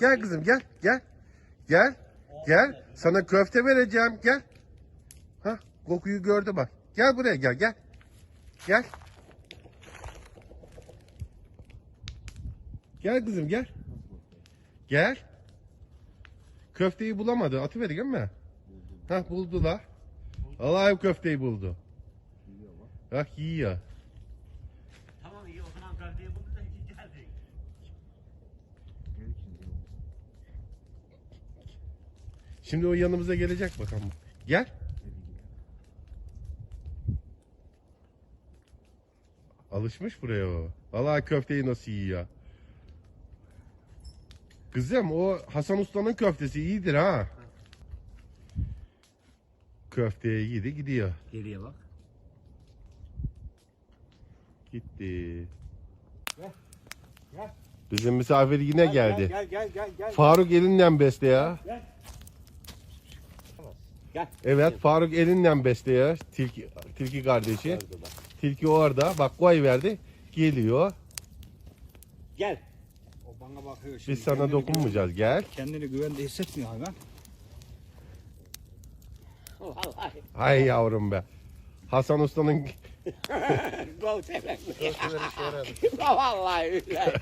Gel kızım gel gel. Gel. Gel. Sana köfte vereceğim. Gel. Ha, kokuyu gördü bak. Gel buraya gel gel. Gel. Gel kızım gel. Gel. Köfteyi bulamadı. Atıverdik mi? Ha buldu la. Allah'ım köfteyi buldu. Bak yiyor. Şimdi o yanımıza gelecek bakalım. Gel. Alışmış buraya o. Vallahi köfteyi nasıl yiyor. Kızım o Hasan Usta'nın köftesi iyidir ha. Köfteye yedi gidiyor. Geriye bak. Gitti. Gel, gel. Bizim misafir yine geldi. Gel gel gel gel. Faruk elinden beste ya. Gel. Evet Faruk elinden beste ya. Tilki, tilki kardeşi. Tilki orada. Bak koy verdi. Geliyor. Gel. O bana bakıyor şimdi. Biz sana Kendini dokunmayacağız. Gel. Kendini güvende hissetmiyor hayvan. Vallahi. Hay yavrum be. Hasan Usta'nın Gol sever. Vallahi öyle.